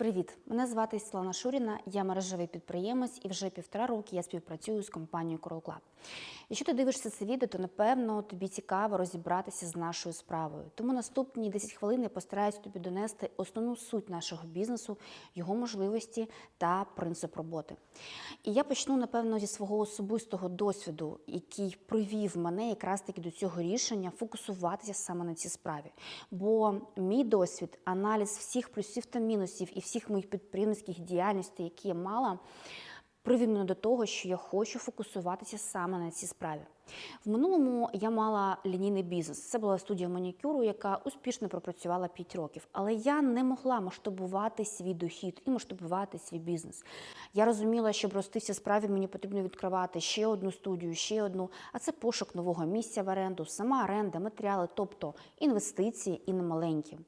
Привіт! Мене звати Світлана Шуріна, я мережевий підприємець і вже півтора роки я співпрацюю з компанією Coral Club. Якщо ти дивишся це відео, то напевно тобі цікаво розібратися з нашою справою. Тому наступні 10 хвилин я постараюся тобі донести основну суть нашого бізнесу, його можливості та принцип роботи. І я почну, напевно, зі свого особистого досвіду, який привів мене якраз таки до цього рішення фокусуватися саме на цій справі. Бо мій досвід, аналіз всіх плюсів та мінусів і всіх моїх підприємницьких діяльностей, які я мала, привів мене до того, що я хочу фокусуватися саме на цій справі. В минулому я мала лінійний бізнес. Це була студія манікюру, яка успішно пропрацювала 5 років. Але я не могла масштабувати свій дохід і масштабувати свій бізнес. Я розуміла, щоб рости в справі, мені потрібно відкривати ще одну студію, ще одну. А це пошук нового місця в оренду, сама оренда, матеріали, тобто інвестиції і не маленькі.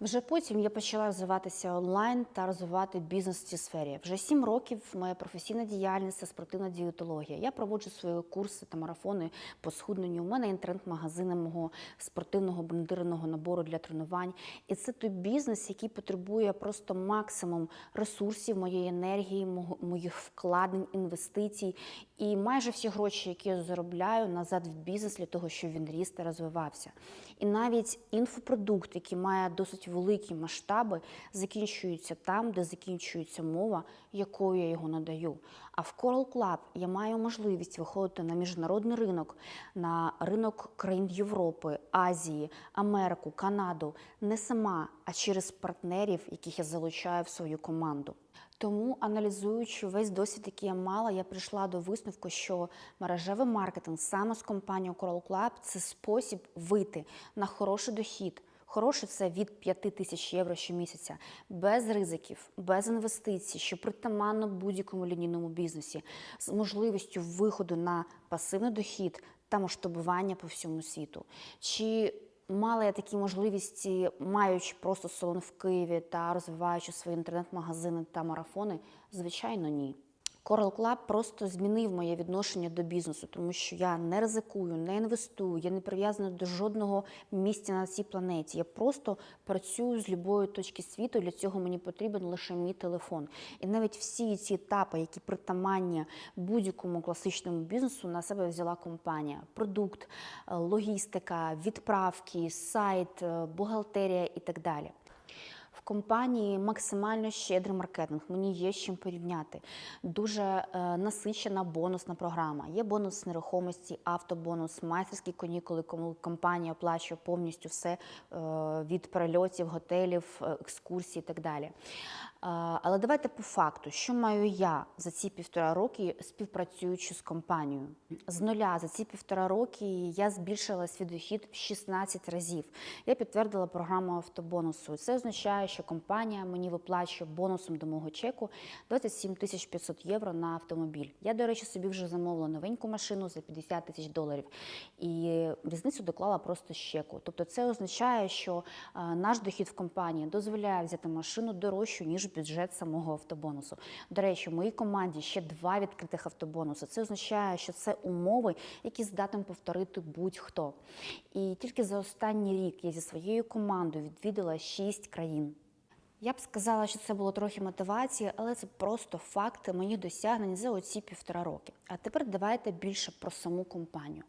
Вже потім я почала розвиватися онлайн та розвивати бізнес в цій сфері. Вже сім років моя професійна діяльність це спортивна дієтологія. Я проводжу свої курси та марафони по схудненню. У мене інтернет-магазини мого спортивного брендированого набору для тренувань. І це той бізнес, який потребує просто максимум ресурсів, моєї енергії, моїх вкладень, інвестицій. І майже всі гроші, які я заробляю, назад в бізнес для того, щоб він ріс та розвивався. І навіть інфопродукт, який має досить великі масштаби, закінчується там, де закінчується мова, якою я його надаю. А в Coral Club я маю можливість виходити на міжнародний ринок, на ринок країн Європи, Азії, Америку, Канаду не сама, а через партнерів, яких я залучаю в свою команду. Тому, аналізуючи весь досвід, який я мала, я прийшла до висновку, що мережевий маркетинг саме з компанією Coral Club – це спосіб вийти на хороший дохід. Хороший це від 5 тисяч євро щомісяця, без ризиків, без інвестицій, що притаманно будь-якому лінійному бізнесі, з можливістю виходу на пасивний дохід та масштабування по всьому світу. Чи Мала я такі можливості, маючи просто салон в Києві та розвиваючи свої інтернет-магазини та марафони? Звичайно, ні. Coral Club просто змінив моє відношення до бізнесу, тому що я не ризикую, не інвестую, я не прив'язана до жодного місця на цій планеті. Я просто працюю з любої точки світу. Для цього мені потрібен лише мій телефон. І навіть всі ці етапи, які притаманні будь-якому класичному бізнесу, на себе взяла компанія: продукт, е, логістика, відправки, сайт, е, бухгалтерія і так далі. Компанії максимально щедрий маркетинг. Мені є з чим порівняти. Дуже е, насичена бонусна програма. Є бонус нерухомості, автобонус, майстерські канікули, коли компанія оплачує повністю все е, від перельотів, готелів, е, екскурсій і так далі. Але давайте по факту, що маю я за ці півтора роки співпрацюючи з компанією. З нуля за ці півтора роки я збільшила свій дохід в 16 разів. Я підтвердила програму автобонусу. Це означає, що компанія мені виплачує бонусом до мого чеку 27 тисяч 500 євро на автомобіль. Я, до речі, собі вже замовила новеньку машину за 50 тисяч доларів. І різницю доклала просто з чеку. Тобто це означає, що наш дохід в компанії дозволяє взяти машину дорожчу, ніж бюджет самого автобонусу. До речі, в моїй команді ще два відкритих автобонуси. Це означає, що це умови, які здатен повторити будь-хто. І тільки за останній рік я зі своєю командою відвідала шість країн. Я б сказала, що це було трохи мотивації, але це просто факти моїх досягнень за оці півтора роки. А тепер давайте більше про саму компанію.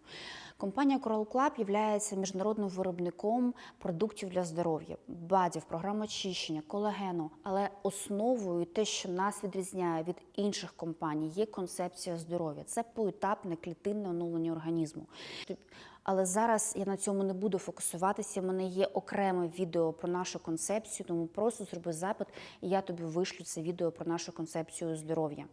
Компанія Coral Club є міжнародним виробником продуктів для здоров'я, бадів, програм очищення, колагену. Але основою те, що нас відрізняє від інших компаній, є концепція здоров'я. Це поетапне клітинне оновлення організму. Але зараз я на цьому не буду фокусуватися. У мене є окреме відео про нашу концепцію, тому просто зроби запит, і я тобі вишлю це відео про нашу концепцію здоров'я.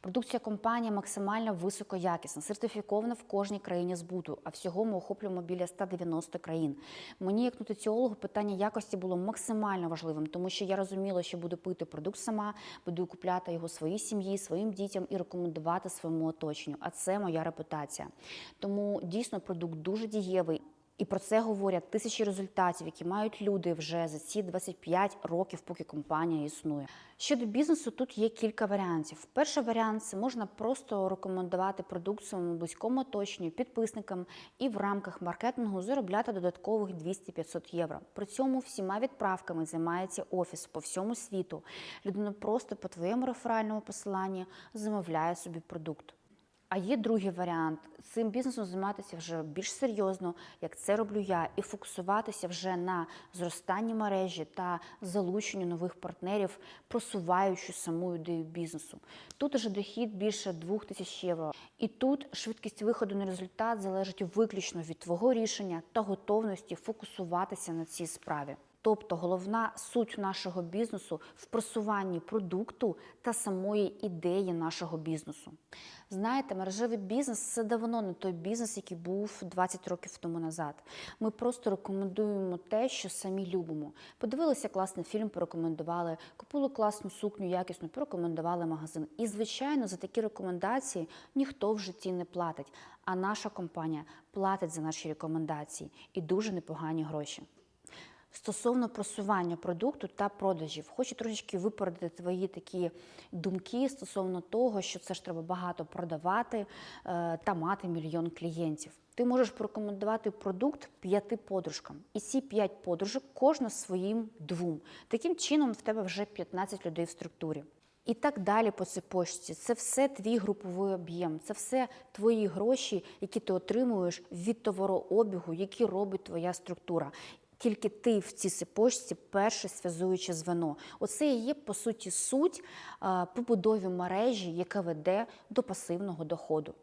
Продукція компанії максимально високоякісна, сертифікована в кожній країні збуту, а всього ми охоплюємо біля 190 країн. Мені, як нутриціологу, питання якості було максимально важливим, тому що я розуміла, що буду пити продукт сама, буду купляти його своїй сім'ї, своїм дітям і рекомендувати своєму оточенню. А це моя репутація. Тому дійсно продукт дуже дієвий. І про це говорять тисячі результатів, які мають люди вже за ці 25 років, поки компанія існує. Щодо бізнесу, тут є кілька варіантів. Перший варіант це можна просто рекомендувати продукт своєму близькому оточенню, підписникам і в рамках маркетингу заробляти додаткових 200-500 євро. При цьому всіма відправками займається офіс по всьому світу. Людина просто по твоєму реферальному посиланні замовляє собі продукт. А є другий варіант цим бізнесом займатися вже більш серйозно, як це роблю я, і фокусуватися вже на зростанні мережі та залученню нових партнерів, просуваючи саму ідею бізнесу. Тут уже дохід більше 2000 євро. І тут швидкість виходу на результат залежить виключно від твого рішення та готовності фокусуватися на цій справі. Тобто головна суть нашого бізнесу в просуванні продукту та самої ідеї нашого бізнесу. Знаєте, мережевий бізнес це давно не той бізнес, який був 20 років тому назад. Ми просто рекомендуємо те, що самі любимо. Подивилися класний фільм, порекомендували, купили класну сукню, якісну, порекомендували магазин. І, звичайно, за такі рекомендації ніхто в житті не платить. А наша компанія платить за наші рекомендації і дуже непогані гроші. Стосовно просування продукту та продажів, хочу трошечки випередити твої такі думки стосовно того, що це ж треба багато продавати е, та мати мільйон клієнтів. Ти можеш порекомендувати продукт п'яти подружкам, і ці п'ять подружок кожна своїм двом. Таким чином в тебе вже 15 людей в структурі. І так далі по цепочці. Це все твій груповий об'єм, це все твої гроші, які ти отримуєш від товарообігу, які робить твоя структура. Тільки ти в цій сипочці перше зв'язуюче звено. Оце і є по суті суть побудові мережі, яка веде до пасивного доходу.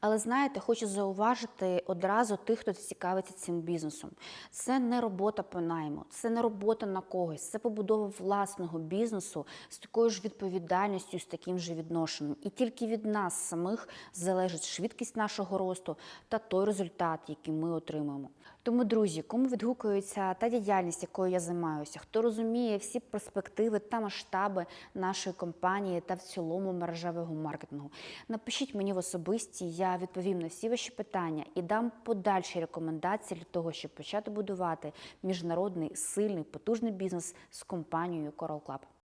Але знаєте, хочу зауважити одразу тих, хто цікавиться цим бізнесом. Це не робота по найму, це не робота на когось, це побудова власного бізнесу з такою ж відповідальністю, з таким же відношенням. І тільки від нас самих залежить швидкість нашого росту та той результат, який ми отримуємо. Тому, друзі, кому відгукується та діяльність, якою я займаюся, хто розуміє всі перспективи та масштаби нашої компанії та в цілому мережевого маркетингу, напишіть мені в особисті, відповім на всі ваші питання і дам подальші рекомендації для того, щоб почати будувати міжнародний сильний потужний бізнес з компанією Coral Club.